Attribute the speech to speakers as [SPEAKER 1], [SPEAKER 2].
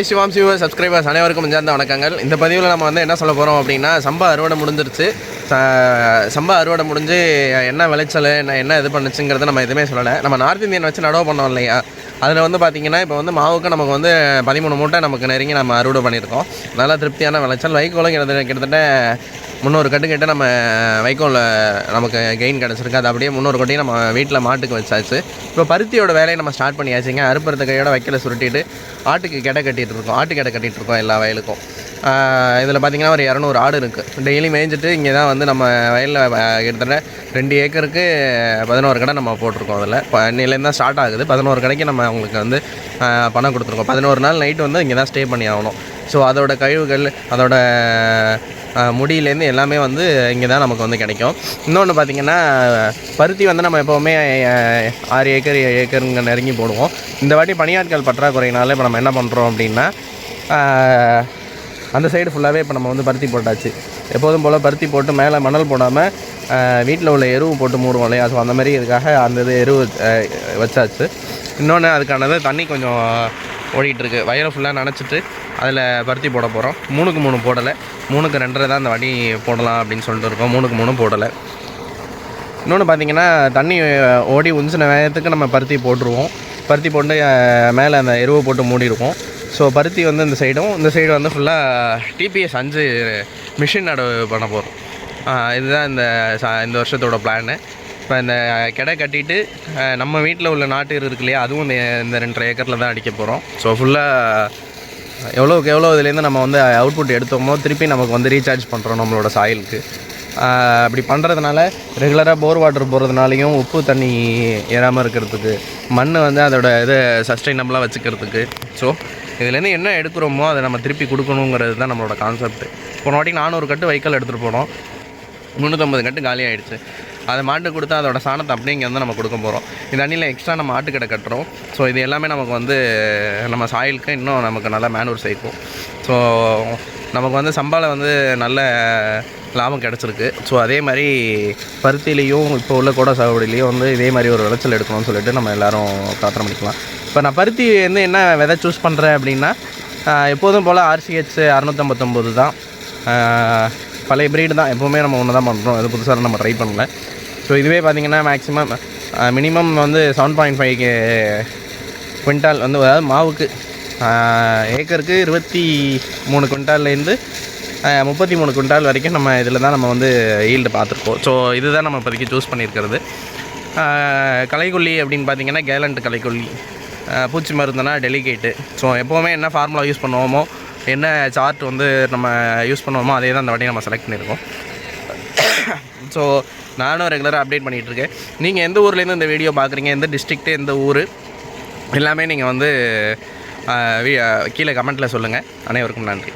[SPEAKER 1] சிவாம் சிவ subscribers அனைவருக்கும் சேர்ந்த வணக்கங்கள். இந்த பதிவில் நம்ம வந்து என்ன சொல்ல போகிறோம் அப்படின்னா சம்பா அறுவடை முடிஞ்சிருச்சு. சம்பா அறுவடை முடிஞ்சு என்ன விளைச்சல் என்ன என்ன இது பண்ணுச்சுங்கிறத நம்ம எதுவுமே சொல்லலை. நம்ம நார்த் இந்தியன் வச்சு நடவு பண்ணோம் இல்லையா? அதில் வந்து பார்த்திங்கன்னா இப்போ வந்து மாவுக்கு நமக்கு வந்து பதிமூணு மூட்டை நமக்கு நெருங்கி நம்ம அறுவடை பண்ணியிருக்கோம். நல்லா திருப்தியான விளைச்சல். வைக்கோலும் கிட்டத்தட்ட கிட்டத்தட்ட முந்நூறு கட்டு கிட்ட நம்ம வைக்கோலில் நமக்கு கெயின் கிடச்சிருக்கு. அது அப்படியே முந்நூறு கொட்டையும் நம்ம வீட்டில் மாட்டுக்கு வச்சாச்சு. இப்போ பருத்தியோட வேலையை நம்ம ஸ்டார்ட் பண்ணியாச்சுங்க. அறுப்புறத்து கையோட வைக்கல சுருட்டிட்டு ஆட்டுக்கு கெடை கட்டிகிட்டு இருக்கோம். ஆட்டு கெடை கட்டிகிட்டு இருக்கோம் எல்லா வயலுக்கும். இதில் பார்த்தீங்கன்னா ஒரு இரநூறு ஆடு இருக்குது டெய்லி மேய்ஞ்சிட்டு இங்கே தான் வந்து நம்ம வயலில் கிட்டத்தட்ட ரெண்டு ஏக்கருக்கு பதினோரு கடை நம்ம போட்டிருக்கோம் அதில். இன்னிலேருந்து தான் ஸ்டார்ட் ஆகுது. பதினோரு கடைக்கு நம்ம அவங்களுக்கு வந்து பணம் கொடுத்துருக்கோம். பதினோரு நாள் நைட்டு வந்து இங்கே தான் ஸ்டே பண்ணி ஆகணும். ஸோ அதோட கழிவுகள் அதோட முடியிலேருந்து எல்லாமே வந்து இங்கே தான் நமக்கு வந்து கிடைக்கும். இன்னொன்று பார்த்திங்கன்னா பருத்தி வந்து நம்ம எப்போவுமே ஆறு ஏக்கர் ஏழு ஏக்கருங்க நெருங்கி போடுவோம். இந்த வாட்டி பணியாட்கள் பற்றாக்குறையினால இப்போ நம்ம என்ன பண்ணுறோம் அப்படின்னா அந்த சைடு ஃபுல்லாகவே இப்போ நம்ம வந்து பருத்தி போட்டாச்சு. எப்போதும் போல் பருத்தி போட்டு மேலே மணல் போடாமல் வீட்டில் உள்ள எருவு போட்டு மூடுவோம் இல்லையா? ஸோ அந்த மாதிரி இதுக்காக அந்த இது எருவு வச்சாச்சு. இன்னொன்று அதுக்கானது தண்ணி கொஞ்சம் ஓடிட்டுருக்கு வயலை ஃபுல்லாக நனைச்சிட்டு அதில் பருத்தி போட போகிறோம் மூணுக்கு மூணு போடலை. மூணுக்கு ரெண்டரை தான் அந்த வடி போடலாம் அப்படின்னு சொல்லிட்டு இருக்கோம். மூணுக்கு மூணு போடலை. இன்னொன்று பார்த்தீங்கன்னா தண்ணி ஓடி உஞ்சின வேகத்துக்கு நம்ம பருத்தி போட்டுருவோம். பருத்தி போட்டு மேலே அந்த எருவை போட்டு மூடிடுவோம் ஸோ பருத்தி வந்து இந்த சைடும் இந்த சைடு வந்து ஃபுல்லாக டிபிஎஸ் அஞ்சு மிஷின் நடவு பண்ண போகிறோம் இதுதான் இந்த இந்த வருஷத்தோட பிளானு இப்போ இந்த கெடை கட்டிட்டு நம்ம வீட்டில் உள்ள நாட்டு இருக்கு இல்லையா அதுவும் இந்த இந்த ரெண்டரை ஏக்கரில் தான் அடிக்க போகிறோம் ஸோ ஃபுல்லாக எவ்வளோக்கு எவ்வளோ இதுலேருந்து நம்ம வந்து அவுட்புட் எடுத்தோமோ திருப்பி நமக்கு வந்து ரீசார்ஜ் பண்ணுறோம் நம்மளோட சாயிலுக்கு அப்படி பண்ணுறதுனால ரெகுலராக போர் வாட்டர் போகிறதுனாலையும் உப்பு தண்ணி ஏறாமல் இருக்கிறதுக்கு மண் வந்து அதோட இதை சஸ்டைனபிளாக வச்சுக்கிறதுக்கு. ஸோ இதுலேருந்து என்ன எடுக்கிறோமோ அதை நம்ம திருப்பி கொடுக்கணுங்கிறது தான் நம்மளோட கான்செப்ட் போன வாட்டி நானூறு கட்டு வைக்கல் எடுத்துகிட்டு போனோம். முந்நூற்றம்பது கட்டு காலி ஆகிடுச்சு அதை மாட்டு கொடுத்தா அதோட சாணத்தை அப்படியே இங்கே வந்து நம்ம கொடுக்க போகிறோம் இந்த அண்ணியில் எக்ஸ்ட்ரா நம்ம ஆட்டுக்கடை கட்டுறோம். ஸோ இது எல்லாமே நமக்கு வந்து நம்ம சாயிலுக்கு இன்னும் நமக்கு நல்ல மேனூர் சேர்க்கும். ஸோ நமக்கு வந்து சம்பால வந்து நல்ல லாபம் கிடச்சிருக்கு. ஸோ அதே மாதிரி பருத்திலையும் இப்போ உள்ள கூட சாகுபடியிலையும் வந்து இதே மாதிரி ஒரு விளைச்சல் எடுக்கணும்னு சொல்லிட்டு நம்ம எல்லோரும் பிரார்த்தனை பண்ணிக்கலாம். இப்போ நான் பருத்தி வந்து என்ன விதை சூஸ் பண்ணுறேன் அப்படின்னா எப்போதும் போல் ஆர்சிஹெச் அறநூற்றம்பத்தொம்போது தான். பழைய பிரீடு தான். எப்போவுமே நம்ம ஒன்று தான் பண்ணுறோம் அது புதுசாக நம்ம ட்ரை பண்ணல. ஸோ இதுவே பார்த்தீங்கன்னா மேக்ஸிமம் மினிமம் வந்து செவன் பாயிண்ட் ஃபைவ் குவிண்டால் வந்து அதாவது மாவுக்கு ஏக்கருக்கு இருபத்தி மூணு குவிண்டால்லேருந்து முப்பத்தி மூணு குவிண்டால் வரைக்கும் நம்ம இதில் தான் நம்ம வந்து ஈல்டு பார்த்துருக்கோம். ஸோ இதுதான் நம்ம இப்போதைக்கு சூஸ் பண்ணியிருக்கிறது. கலைக்கொல்லி அப்படின்னு பார்த்தீங்கன்னா கேலண்ட் கலைக்கொல்லி பூச்சி மருந்துனா டெலிகேட்டு ஸோ எப்போவுமே என்ன ஃபார்முலா யூஸ் பண்ணுவோமோ என்ன சார்ட் வந்து நம்ம யூஸ் பண்ணுவோமோ அதே தான் அந்த வாட்டி நம்ம செலக்ட் பண்ணியிருக்கோம். ஸோ நானும் ரெகுலராக அப்டேட் பண்ணிகிட்டு இருக்கேன் நீங்கள் எந்த ஊர்லேருந்து இந்த வீடியோ பார்க்குறீங்க? எந்த டிஸ்ட்ரிக்ட்டு எந்த ஊர்? எல்லாமே நீங்கள் வந்து கீழே கமெண்ட்டில் சொல்லுங்கள் அனைவருக்கும் நன்றி.